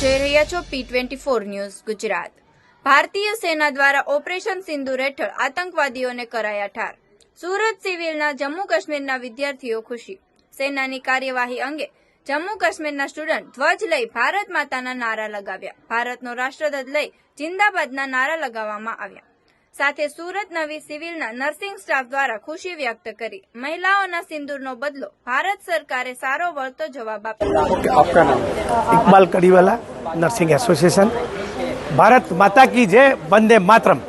જોઈ રહ્યા છો P twenty four news Gujarat. ભારતીય સેના દ્વારા ઓપરેશન સિંદુર હેઠળ આતંકવાદીઓને કરાયા ઠાર. સુરત સિવિલના જમ્મુ કાશ્મીરના વિદ્યાર્થીઓ ખુશી. સેનાની કાર્યવાહી અંગે જમ્મુ કાશ્મીરના સ્ટુડન્ટ ધ્વજ લઈ ભારત માતાના નારા લગાવ્યા. ભારતનો રાષ્ટ્રધ્વજ લઈ જિંદાબાદના નારા લગાવવામાં આવ્યા. સાથે સુરત નવી સિવિલના નર્સિંગ સ્ટાફ દ્વારા ખુશી વ્યક્ત કરી. મહિલાઓના સિંદૂરનો બદલો ભારત સરકારે સારો વળતો જવાબ આપ્યો. Iqbal Kadiwala nursing association. Bharat માતા કી જય વંદે માતરમ.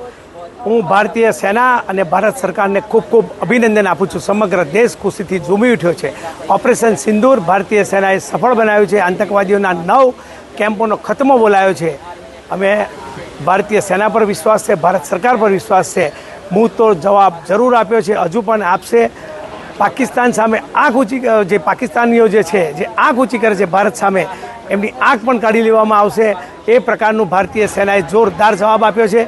હું ભારતીય સેના અને ભારત સરકારને ખૂબ ખૂબ અભિનંદન આપું છું. સમગ્ર દેશ ખુશીથી ઝૂમી ઉઠ્યો છે. ઓપરેશન સિંદૂર ભારતીય સેનાએ સફળ બનાવ્યું છે. આતંકવાદીઓના નવ કેમ્પોનો ખતમો બોલાયો છે. અમે ભારતીય સેના પર વિશ્વાસ છે, ભારત સરકાર પર વિશ્વાસ છે. હું તો જવાબ જરૂર આપ્યો છે, હજુ પણ આપશે. પાકિસ્તાન સામે આંખ ઊંચી જે પાકિસ્તાનીઓ જે છે, જે આંખ ઊંચી કરે છે ભારત સામે, એમની આંખ પણ કાઢી લેવામાં આવશે. એ પ્રકારનું ભારતીય સેનાએ જોરદાર જવાબ આપ્યો છે.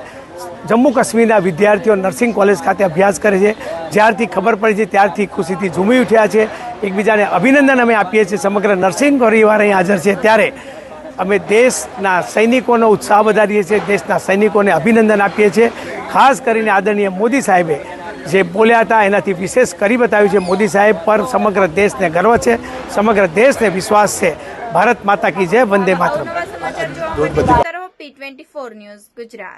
જમ્મુ કાશ્મીરના વિદ્યાર્થીઓ નર્સિંગ કોલેજ ખાતે અભ્યાસ કરે છે. જ્યારથી ખબર પડી છે, ત્યારથી ખુશીથી ઝૂમી ઉઠ્યા છે. એકબીજાને અભિનંદન અમે આપીએ છીએ. સમગ્ર નર્સિંગ પરિવાર અહીં હાજર છે. ત્યારે અમે દેશના સૈનિકોનો ઉત્સાહ વધારીએ છીએ દેશના સૈનિકોને અભિનંદન આપીએ છીએ. ખાસ કરીને આદરણીય મોદી સાહેબે જે બોલ્યા હતા એનાથી વિશેષ કરી બતાવ્યું છે. મોદી સાહેબ પર સમગ્ર દેશને ગર્વ છે સમગ્ર દેશને વિશ્વાસ છે. ભારત માતા કી જય વંદે માતરમ. P twenty four news Gujarat